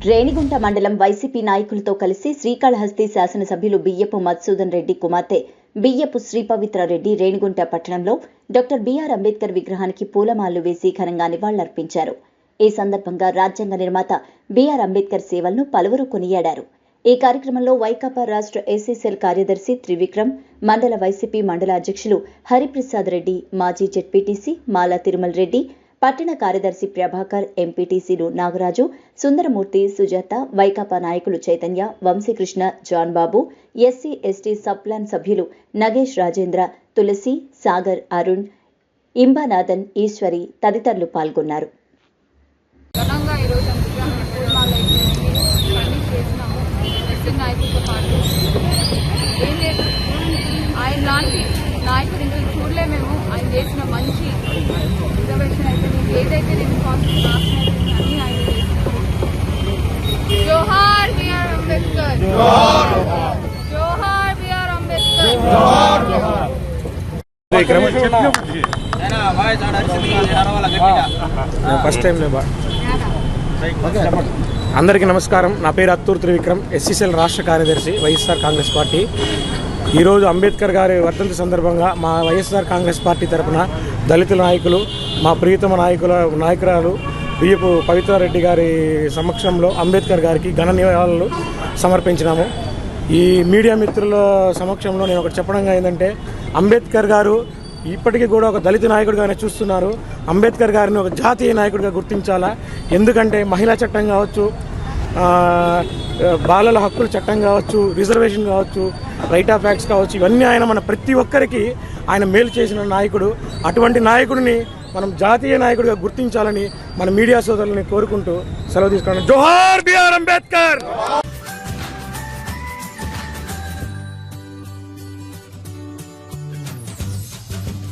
రేణిగుంట మండలం వైసీపీ నాయకులతో కలిసి శ్రీకాళహస్తి శాసనసభ్యులు బియ్యపు మధుసూదన్ రెడ్డి కుమార్తె బియ్యపు శ్రీపవిత్ర రెడ్డి రేణిగుంట పట్టణంలో డాక్టర్ బిఆర్ అంబేద్కర్ విగ్రహానికి పూలమాలు వేసి ఘనంగా నివాళులర్పించారు. ఈ సందర్భంగా రాజ్యాంగ నిర్మాత బిఆర్ అంబేద్కర్ సేవలను పలువురు కొనియాడారు. ఈ కార్యక్రమంలో వైకాపా రాష్ట్ర ఏసీసీఎల్ కార్యదర్శి త్రివిక్రమ్ మండల వైసీపీ మండల అధ్యక్షులు హరిప్రసాద్ రెడ్డి మాజీ జెడ్పీటీసీ మాలా తిరుమల రెడ్డి పట్టణ కార్యదర్శి ప్రభాకర్ ఎంపీటీసీలు నాగరాజు సుందరమూర్తి సుజాత వైకాపా నాయకులు Chaitanya Vamsikrishna John Babu SC ST subplan సభ్యులు నగేష్ రాజేంద్ర తులసి సాగర్ అరుణ్ ఇంబానాథన్ ఈశ్వరి తదితరులు పాల్గొన్నారు. ఆయన లాంటి పూర్ణాలు అయిపోయింది అన్ని చేసినాము ఎస్సీ నాయకులతో పాటు ఏం లేదు ఆయన లాంటి నాయకుడు ఇంకా చూడలే మేము ఆయన చేసిన మంచి రిజర్వేషన్ అయితే నేను ఫస్ట్ టైం లేబా అందరికీ నమస్కారం. నా పేరు అత్తూర్ త్రివిక్రమ్ ఎస్సీసీఎల్ రాష్ట్ర కార్యదర్శి వైఎస్ఆర్ కాంగ్రెస్ పార్టీ. ఈరోజు అంబేద్కర్ గారి వర్ధంతి సందర్భంగా మా వైఎస్ఆర్ కాంగ్రెస్ పార్టీ తరపున దళిత నాయకులు మా ప్రియతమ నాయకుల నాయకురాలు బియ్యపు పవిత్రారెడ్డి గారి సమక్షంలో అంబేద్కర్ గారికి ఘన నివాళులు సమర్పించినాము. ఈ మీడియా మిత్రుల సమక్షంలో నేను ఒకటి చెప్పడంగా ఏంటంటే అంబేద్కర్ గారు ఇప్పటికీ కూడా ఒక దళిత నాయకుడిగానే చూస్తున్నారు. అంబేద్కర్ గారిని ఒక జాతీయ నాయకుడిగా గుర్తించాలా? ఎందుకంటే మహిళా చట్టం కావచ్చు బాలల హక్కుల చట్టం కావచ్చు రిజర్వేషన్ కావచ్చు రైట్ ఆఫ్ యాక్ట్స్ కావచ్చు ఇవన్నీ ఆయన మన ప్రతి ఒక్కరికి ఆయన మేలు చేసిన నాయకుడు. అటువంటి నాయకుడిని మనం జాతీయ నాయకుడిగా గుర్తించాలని మన మీడియా సోదరుల్ని కోరుకుంటూ సెలవు తీసుకున్నాను. జోహార్ బిఆర్ అంబేద్కర్!